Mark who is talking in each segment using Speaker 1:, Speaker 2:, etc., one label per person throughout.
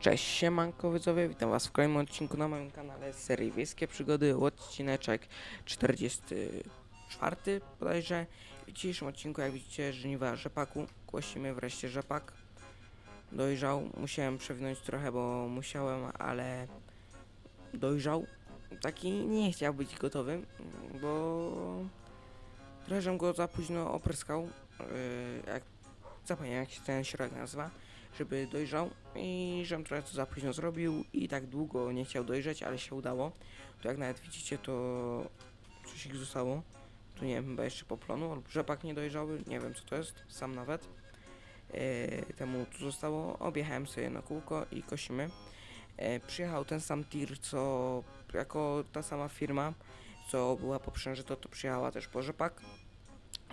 Speaker 1: Cześć, siemanko widzowie, witam was w kolejnym odcinku na moim kanale z serii Wiejskie Przygody, odcineczek 44 bodajże. W dzisiejszym odcinku, jak widzicie, żniwa rzepaku, głosimy wreszcie rzepak. Dojrzał, musiałem przewinąć trochę, bo musiałem, ale dojrzał. Taki nie chciał być gotowy, bo trochę go za późno opryskał, yy, jak zapomniałem jak się ten środek nazywa żeby dojrzał i żem trochę to za późno zrobił i tak długo nie chciał dojrzeć, ale się udało. To jak nawet widzicie, to coś ich zostało. Tu nie wiem, chyba jeszcze poplonu, albo rzepak nie dojrzały, nie wiem co to jest, sam nawet. E, temu tu zostało, objechałem sobie na kółko i kosimy. E, przyjechał ten sam tir, co jako ta sama firma, co była po przężyto, to przyjechała też po rzepak,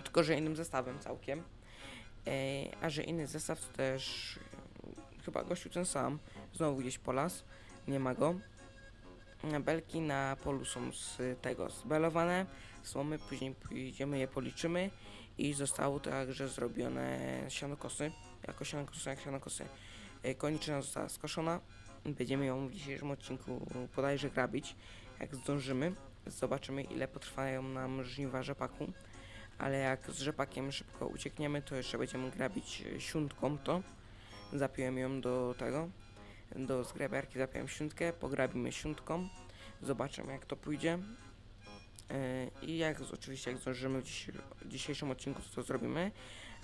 Speaker 1: tylko że innym zestawem całkiem. A że inny zestaw to też e, chyba gościu ten sam, znowu gdzieś po las, nie ma go. Belki na polu są z tego zbelowane, słomy, później pójdziemy je policzymy. I zostało także zrobione sianokosy, jako sianokosy, jak sianokosy. E, Koniczyna została skoszona, będziemy ją w dzisiejszym odcinku bodajże grabić, jak zdążymy. Zobaczymy ile potrwają nam żniwa rzepaku ale jak z rzepakiem szybko uciekniemy, to jeszcze będziemy grabić e, siuntką to. Zapiłem ją do tego, do zgrabiarki zapiłem siuntkę, pograbimy siuntką, zobaczymy jak to pójdzie. E, I jak oczywiście jak zdążymy w dzisiejszym odcinku to, to zrobimy.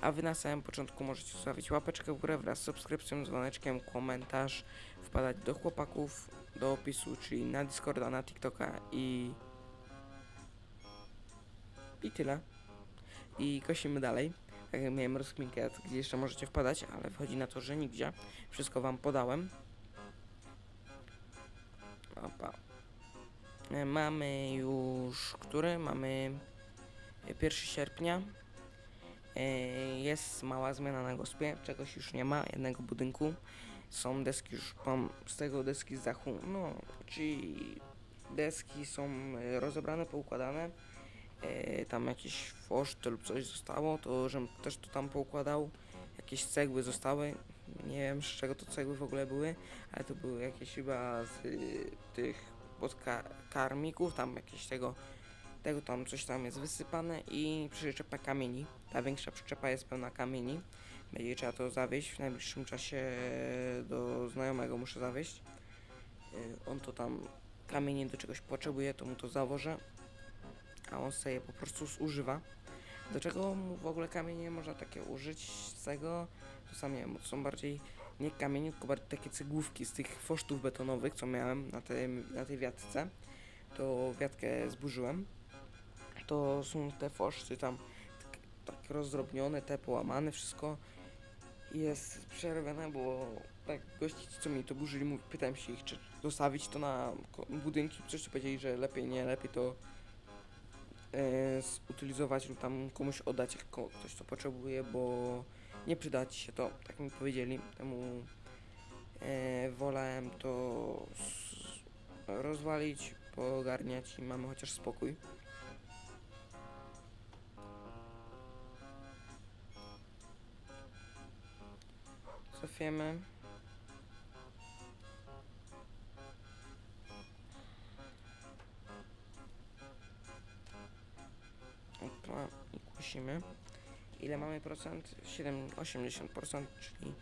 Speaker 1: A wy na samym początku możecie zostawić łapeczkę w górę wraz z subskrypcją, dzwoneczkiem, komentarz, wpadać do chłopaków, do opisu, czyli na Discorda, na TikToka i... I tyle i kosimy dalej. Tak jak miałem rozkminkę, gdzie jeszcze możecie wpadać, ale wychodzi na to, że nigdzie. Wszystko wam podałem. Opa. Mamy już, który? Mamy 1 sierpnia. E, Jest mała zmiana na gospie, czegoś już nie ma, jednego budynku. Są deski już, mam z tego deski z dachu, no, czyli deski są rozebrane, poukładane e, tam jakiś foszt lub coś zostało, to żebym też to tam poukładał. Jakieś cegły zostały. Nie wiem z czego to cegły w ogóle były, ale to były jakieś chyba z y, tych podkarmików, tam jakieś tego, tego tam coś tam jest wysypane i przyczepa kamieni. Ta większa przyczepa jest pełna kamieni. Będzie trzeba to zawieźć w najbliższym czasie do znajomego muszę zawieźć. Y, On to tam kamieni do czegoś potrzebuje, to mu to zawożę a on sobie je po prostu zużywa. Do czego mu w ogóle kamienie można takie użyć z tego? To sam nie wiem, to są bardziej nie kamienie, tylko bardziej takie cegłówki z tych fosztów betonowych, co miałem na, tym, na tej wiatce. To wiatkę zburzyłem. To są te foszty tam tak, tak rozdrobnione, te połamane, wszystko jest przerobione, bo tak gości, co mi to burzyli, pytałem się ich, czy zostawić to na budynki, coś powiedzieli, że lepiej nie, lepiej to zutylizować lub tam komuś oddać, jak ktoś to potrzebuje, bo nie przyda ci się to, tak mi powiedzieli. Temu e, wolałem to rozwalić, pogarniać i mamy chociaż spokój. Cofiemy. Ile mamy procent? 7, 80%, czyli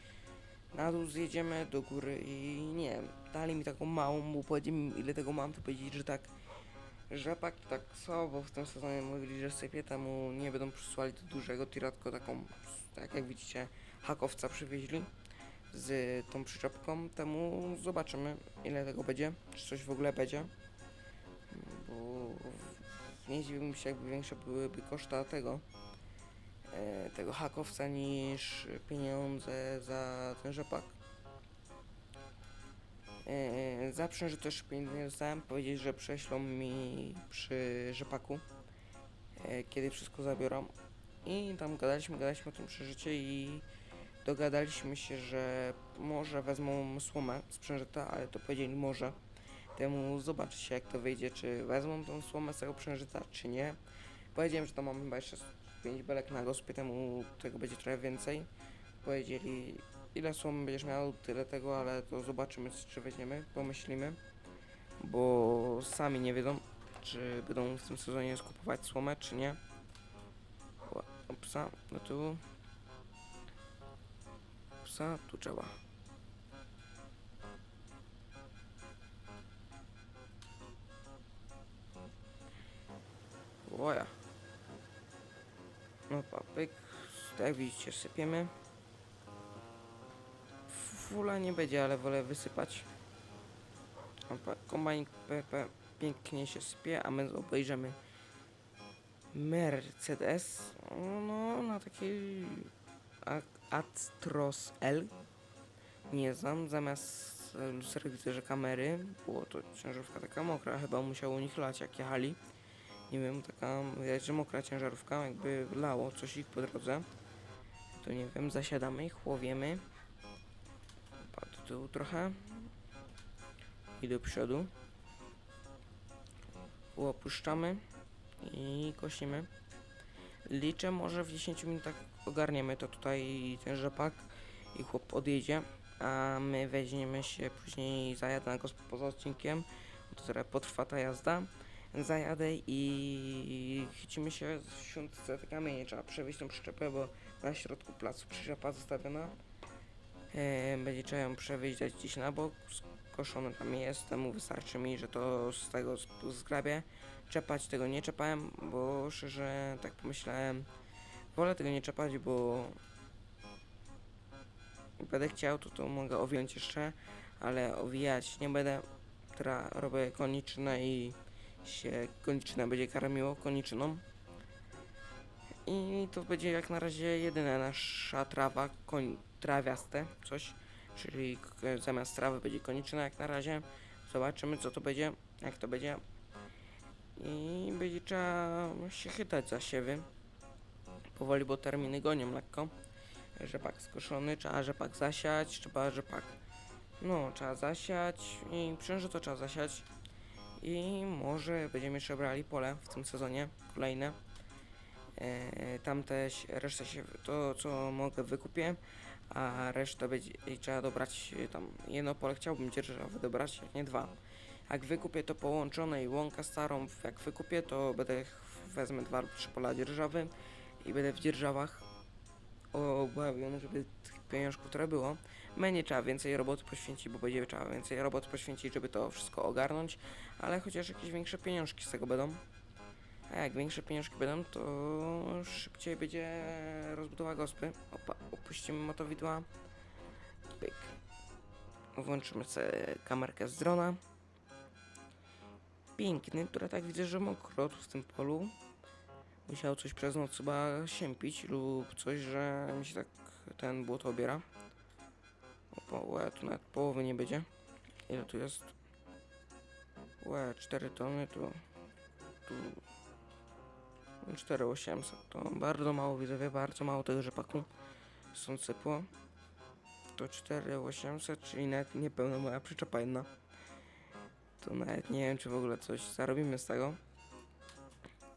Speaker 1: na dół zjedziemy do góry i nie dali mi taką małą, bo powiedzieli ile tego mam, to powiedzieli, że tak rzepak to tak słabo w tym sezonie mówili, że sypie, temu nie będą przysłali do dużego tira, tylko taką, tak jak widzicie, hakowca przywieźli z tą przyczepką, temu zobaczymy ile tego będzie, czy coś w ogóle będzie, bo nie zdziwiłbym się, jakby większe byłyby koszta tego, e, tego hakowca niż pieniądze za ten rzepak. E, za że też pieniędzy nie dostałem, powiedzieli, że prześlą mi przy rzepaku, e, kiedy wszystko zabiorą. I tam gadaliśmy, gadaliśmy o tym przeżycie i dogadaliśmy się, że może wezmą słomę sprzężyta, ale to powiedzieli może temu zobaczycie jak to wyjdzie, czy wezmą tą słomę z tego przężyca, czy nie. Powiedziałem, że to mam chyba jeszcze 5 belek na gospie, temu tego będzie trochę więcej. Powiedzieli, ile słom będziesz miał, tyle tego, ale to zobaczymy, czy weźmiemy, pomyślimy. Bo sami nie wiedzą, czy będą w tym sezonie skupować słomę, czy nie. Psa, do tyłu. Psa, tu trzeba. Łoja. No papyk, tak jak widzicie, sypiemy. Fula nie będzie, ale wolę wysypać. Kombajn pięknie się sypie, a my obejrzymy Mercedes. No, na takiej A- Atros L. Nie znam, zamiast lusterek widzę, że kamery. Było to ciężarówka taka mokra, chyba musiało u nich lać jak jechali. Nie wiem, taka, widać, że mokra ciężarówka, jakby lało coś ich po drodze. To nie wiem, zasiadamy ich, łowiemy. Opa, do trochę. I do przodu. Opuszczamy i kosimy. Liczę, może w 10 minutach ogarniemy to tutaj ten rzepak i chłop odjedzie, a my weźmiemy się później zajadę na gospo poza odcinkiem, to potrwa ta jazda. Zajadę i chycimy się świątce te kamienie, trzeba przewieźć tą przyczepę, bo na środku placu przyczepa zostawiona. E, będzie trzeba ją przewieźć, dać gdzieś na bok, skoszone tam jest, temu wystarczy mi, że to z tego z- zgrabię. Czepać tego nie czepałem, bo szczerze tak pomyślałem, wolę tego nie czepać, bo będę chciał, to to mogę owiąć jeszcze, ale owijać nie będę. Teraz robię koniczne i się koniczne będzie karmiło koniczyną. I to będzie jak na razie jedyna nasza trawa, koń, trawiaste, coś. Czyli zamiast trawy będzie koniczyna jak na razie. Zobaczymy co to będzie, jak to będzie. I będzie trzeba się chytać za siewy. Powoli, bo terminy gonią lekko. Rzepak skoszony, trzeba rzepak zasiać, trzeba rzepak... No, trzeba zasiać i przęże to trzeba zasiać. I może będziemy jeszcze brali pole w tym sezonie, kolejne. E, tamte, się- resztę się, to co mogę wykupię, a resztę będzie trzeba dobrać e, tam jedno pole chciałbym dzierżawy dobrać, jak nie dwa. Jak wykupię to połączone i łąka starą, jak wykupię to będę wezmę dwa lub trzy pola dzierżawy i będę w dzierżawach obławiony, żeby tych pieniążków, które było. Mnie trzeba więcej roboty poświęcić, bo będzie trzeba więcej roboty poświęcić, żeby to wszystko ogarnąć, ale chociaż jakieś większe pieniążki z tego będą. A jak większe pieniążki będą, to szybciej będzie rozbudowa gospy. Opa, opuścimy motowidła. Pyk. Włączymy sobie kamerkę z drona. Piękny, która tak widzę, że mokro tu w tym polu. Musiał coś przez noc chyba siępić lub coś, że mi się tak ten błoto obiera. Łe, tu nawet połowy nie będzie. Ile tu jest? Łe, 4 tony, tu... Tu... 4800 to bardzo mało widzowie, bardzo mało tego rzepaku stąd sypło. To 4800, czyli nawet niepełna moja przyczepa jedna. To nawet nie wiem, czy w ogóle coś zarobimy z tego.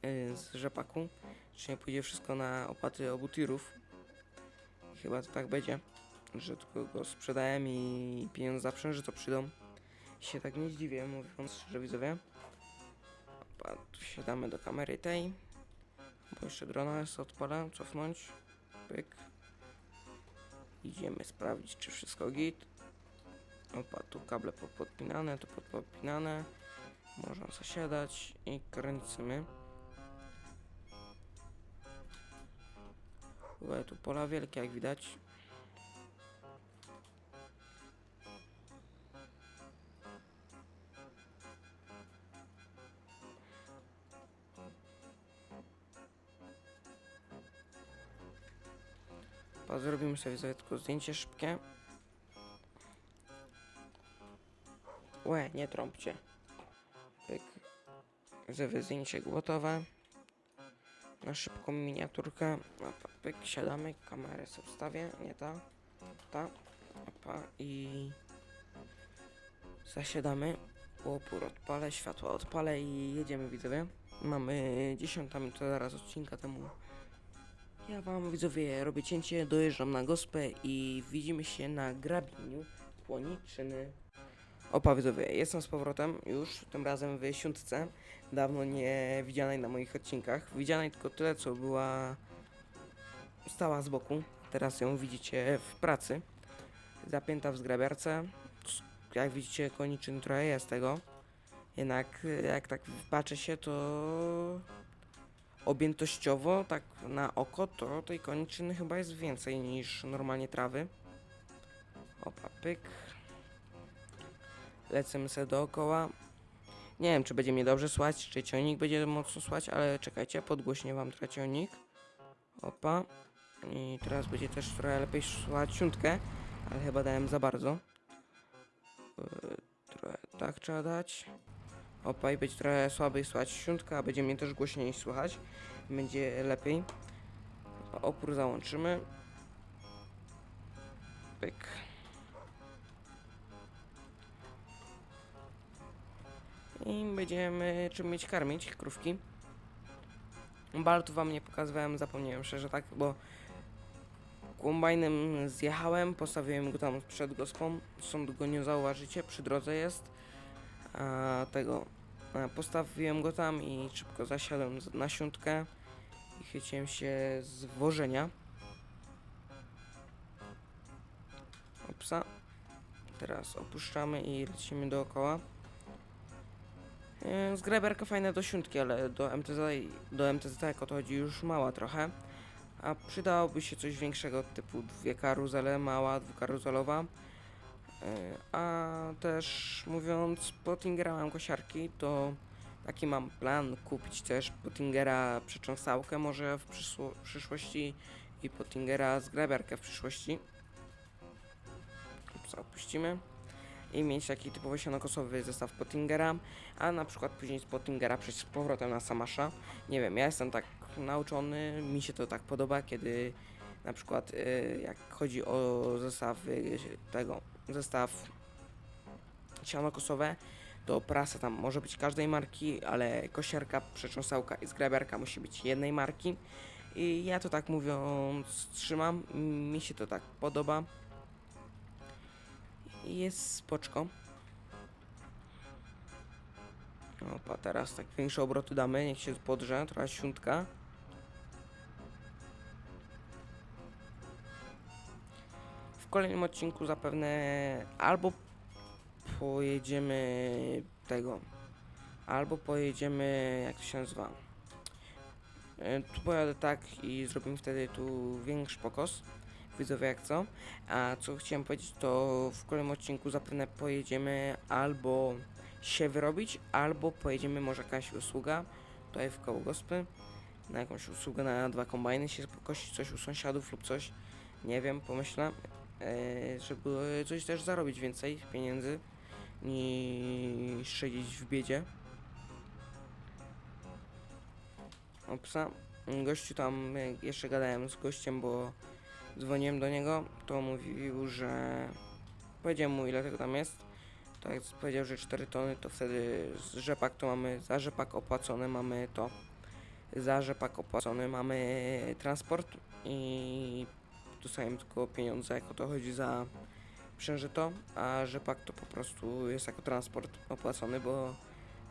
Speaker 1: Yy, z rzepaku. Czy nie pójdzie wszystko na opłaty obu tirów. Chyba to tak będzie, że tylko go sprzedałem i pieniądze za że to przyjdą. I się tak nie zdziwię, mówiąc szczerze widzowie. Opa, tu siadamy do kamery tej. Bo jeszcze drona jest odpala, cofnąć. Pyk. Idziemy sprawdzić, czy wszystko git. Opa, tu kable podpinane, tu podpinane. Można zasiadać i kręcimy. Chyba tu pola wielkie, jak widać. Zrobimy sobie tylko zdjęcie szybkie. Łe, nie trąbcie. Pyk. Zdjęcie gotowe. Na szybką miniaturkę. Opa, pyk, siadamy, kamerę sobie wstawię, nie ta. Ta. Opa, i... Zasiadamy. Opór odpalę, światła odpalę i jedziemy widzowie. Mamy 10 minut zaraz odcinka temu Ja wam widzowie robię cięcie, dojeżdżam na gospę i widzimy się na grabieniu Płoniczyny. Opa widzowie, jestem z powrotem już, tym razem w Siątce, dawno nie widzianej na moich odcinkach. Widzianej tylko tyle, co była stała z boku. Teraz ją widzicie w pracy. Zapięta w zgrabiarce. Jak widzicie, koniczyn trochę jest tego. Jednak jak tak patrzę się, to objętościowo, tak na oko, to tej koniczyny chyba jest więcej niż normalnie trawy. Opa, pyk. Lecimy sobie dookoła. Nie wiem, czy będzie mnie dobrze słać, czy ciągnik będzie mocno słać, ale czekajcie, podgłośnie wam trochę ciągnik. Opa. I teraz będzie też trochę lepiej słać siuntkę, ale chyba dałem za bardzo. Yy, trochę tak trzeba dać. Opa, i będzie trochę słabiej słychać siuntka, a będzie mnie też głośniej słychać. Będzie lepiej. Opór załączymy. Pyk. I będziemy czym mieć karmić krówki. Baltu wam nie pokazywałem, zapomniałem szczerze tak, bo kombajnem zjechałem, postawiłem go tam przed gospą, stąd go nie zauważycie, przy drodze jest. A tego E, Postawiłem go tam i szybko zasiadłem na siątkę i chyciłem się z wożenia. Opsa. Teraz opuszczamy i lecimy dookoła. Zgrabiarka fajna do siódmki, ale do MTZ, do MTZ jak o to chodzi już mała trochę. A przydałoby się coś większego typu dwie karuzele, mała, dwukaruzelowa. E, A też mówiąc, Pottingera mam kosiarki, to taki mam plan kupić też Pottingera przecząsałkę może w przyszło- przyszłości i Pottingera zgrabiarkę w przyszłości. Ups, opuścimy. I mieć taki typowo sianokosowy zestaw Pottingera, a na przykład później z Pottingera przejść z powrotem na Samasza. Nie wiem, ja jestem tak nauczony, mi się to tak podoba, kiedy na przykład y, jak chodzi o zestaw y, tego, zestaw siano-kosowe, to prasa tam może być każdej marki, ale kosiarka, przecząsałka i zgrabiarka musi być jednej marki. I ja to tak mówiąc trzymam, mi się to tak podoba. Jest spoczko. Opa, teraz tak większe obroty damy, niech się podrze, trochę siuntka. Kolejnym odcinku zapewne albo pojedziemy tego, albo pojedziemy, jak to się nazywa. E, Tu pojadę tak i zrobimy wtedy tu większy pokos. Widzowie jak co. A co chciałem powiedzieć, to w kolejnym odcinku zapewne pojedziemy albo się wyrobić, albo pojedziemy może jakaś usługa tutaj w koło gospy. Na jakąś usługę na dwa kombajny się pokosić, coś u sąsiadów lub coś. Nie wiem, pomyślę żeby coś też zarobić więcej pieniędzy niż siedzieć w biedzie. Opsa. Gościu tam, jeszcze gadałem z gościem, bo dzwoniłem do niego, to mówił, że powiedziałem mu ile tego tam jest. To jak powiedział, że 4 tony, to wtedy z rzepak to mamy, za rzepak opłacony mamy to. Za rzepak opłacony mamy transport i dostajemy tylko pieniądze, jak o to chodzi za przężyto, a rzepak to po prostu jest jako transport opłacony, bo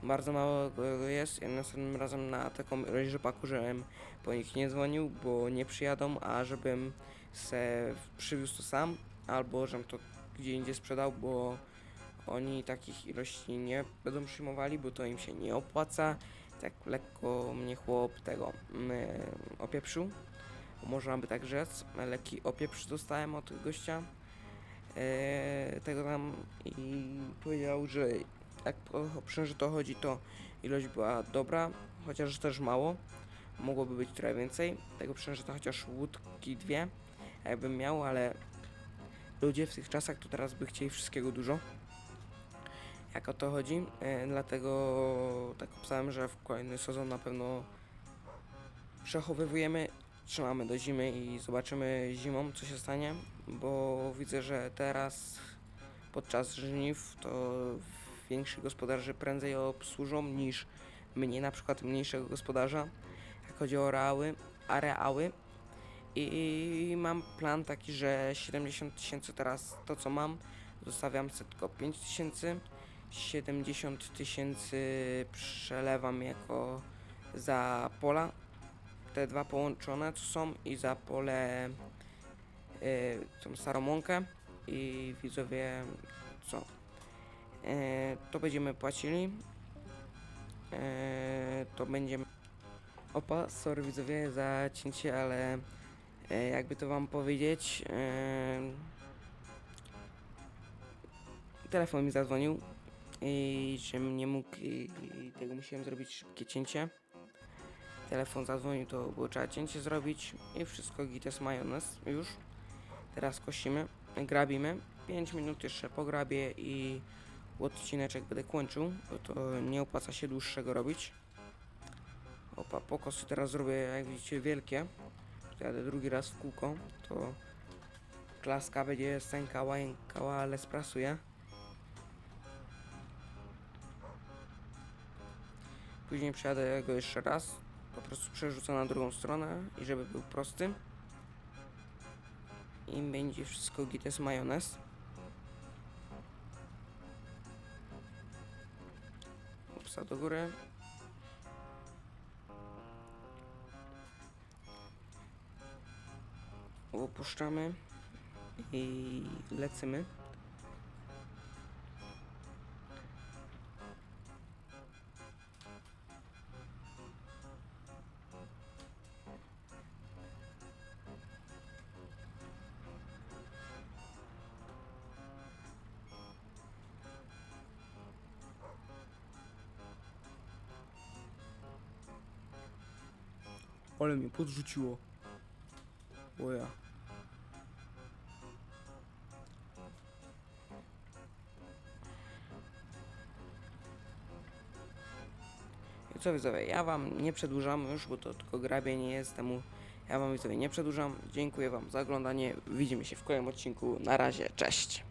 Speaker 1: bardzo mało go jest. Ja następnym razem na taką ilość rzepaku, żebym po nich nie dzwonił, bo nie przyjadą, a żebym se przywiózł to sam, albo żebym to gdzie indziej sprzedał, bo oni takich ilości nie będą przyjmowali, bo to im się nie opłaca. Tak lekko mnie chłop tego mm, opieprzył można by tak rzec. Lekki opieprz dostałem od gościa e, tego tam i powiedział, że jak o przężyto chodzi, to ilość była dobra, chociaż też mało. Mogłoby być trochę więcej. Tego przężyta chociaż łódki dwie, jakbym miał, ale ludzie w tych czasach to teraz by chcieli wszystkiego dużo. Jak o to chodzi, e, dlatego tak opisałem, że w kolejny sezon na pewno przechowywujemy trzymamy do zimy i zobaczymy zimą, co się stanie, bo widzę, że teraz podczas żniw to więksi gospodarze prędzej obsłużą niż mnie, na przykład mniejszego gospodarza, jak chodzi o areały, I mam plan taki, że 70 tysięcy teraz to co mam, zostawiam tylko 5 tysięcy. 70 tysięcy przelewam jako za pola, te dwa połączone co są i za pole y, tą starą i widzowie co? E, to będziemy płacili. E, to będziemy opa sorry widzowie za cięcie ale e, jakby to wam powiedzieć e, telefon mi zadzwonił i żebym nie mógł i, i tego musiałem zrobić szybkie cięcie telefon zadzwonił to było trzeba cięcie zrobić i wszystko gites majonez. Już. Teraz kosimy grabimy. 5 minut jeszcze pograbię i odcineczek będę kończył to nie opłaca się dłuższego robić. Opa pokosy teraz zrobię jak widzicie wielkie. Jadę drugi raz w kółko to klaska będzie stękała, jękała, ale sprasuje. Później przejadę go jeszcze raz. Po prostu przerzucę na drugą stronę i żeby był prosty. I będzie wszystko gites majonez. Upsa do góry. Opuszczamy i lecimy. Ale mnie podrzuciło. I co widzowie, ja wam nie przedłużam już, bo to tylko grabienie jest temu. Ja wam widzowie nie przedłużam. Dziękuję wam za oglądanie. Widzimy się w kolejnym odcinku. Na razie, cześć.